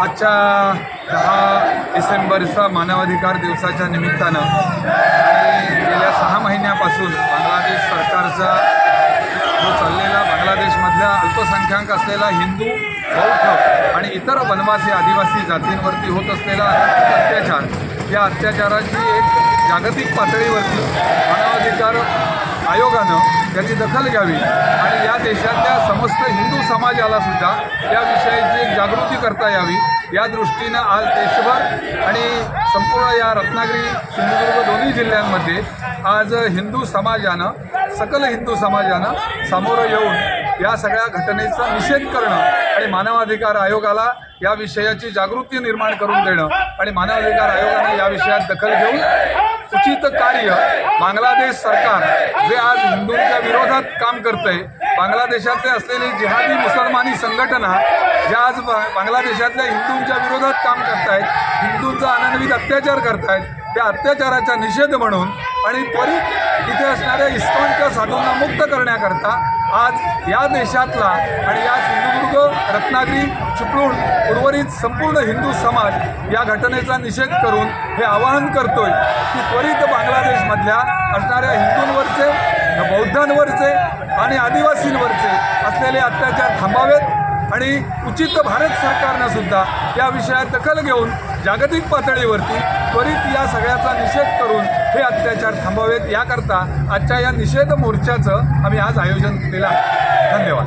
आजच्या दहा डिसेंबरचा मानवाधिकार दिवसाच्या निमित्तानं गेल्या सहा महिन्यापासून बांगलादेश सरकारचा जो चाललेला बांगलादेशमधल्या अल्पसंख्याक असलेला हिंदू बौद्ध आणि इतर वनवासी आदिवासी जातींवरती होत असलेला अत्याचार या अत्याचाराची एक जागतिक पातळीवरती मानवाधिकार आयोगानं त्याची दखल घ्यावी. आणि या देशातल्या समस्त हिंदू समाजाला सुद्धा या विषयाची एक जागृती करता यावी. या दृष्टीनं आज देशभर आणि संपूर्ण या रत्नागिरी सिंधुदुर्ग दोन्ही जिल्ह्यांमध्ये आज हिंदू समाजानं सकल हिंदू समाजानं सामोरं येऊन या सगळ्या घटनेचा निषेध करणं आणि मानवाधिकार आयोगाला या विषयाची जागृती निर्माण करून देणं आणि मानवाधिकार आयोगाने या विषयात दखल घेऊन उचित कार्य बांगलादेश सरकार जे आज हिंदूंच्या विरोधात काम करतंय बांगलादेशातले असलेली जिहादी मुसलमानी संघटना ज्या आज बांगलादेशातल्या हिंदूंच्या विरोधात काम करतायत हिंदूंचा अनन्वित अत्याचार करतायत त्या अत्याचाराचा निषेध म्हणून आणि त्वरित इथे असणाऱ्या इस्कॉनच्या साधूंना मुक्त करण्याकरता आज या देशातला आणि या सिंधुदुर्ग रत्नागिरी चिपळूण उर्वरित संपूर्ण हिंदू समाज या घटनेचा निषेध करून हे आवाहन करतोय की त्वरित बांगलादेशमधल्या असणाऱ्या हिंदूंवरचे बौद्धांवरचे आणि आदिवासींवरचे असलेले अत्याचार थांबावेत. आणि उचित भारत सरकारनं सुद्धा या विषयात दखल घेऊन जागतिक पातळीवरती त्वरित या सगळ्याचा निषेध करून हे अत्याचार थांबावेत. याकरता आजच्या या निषेध मोर्चाचं आम्ही आज आयोजन केलं आहे. धन्यवाद.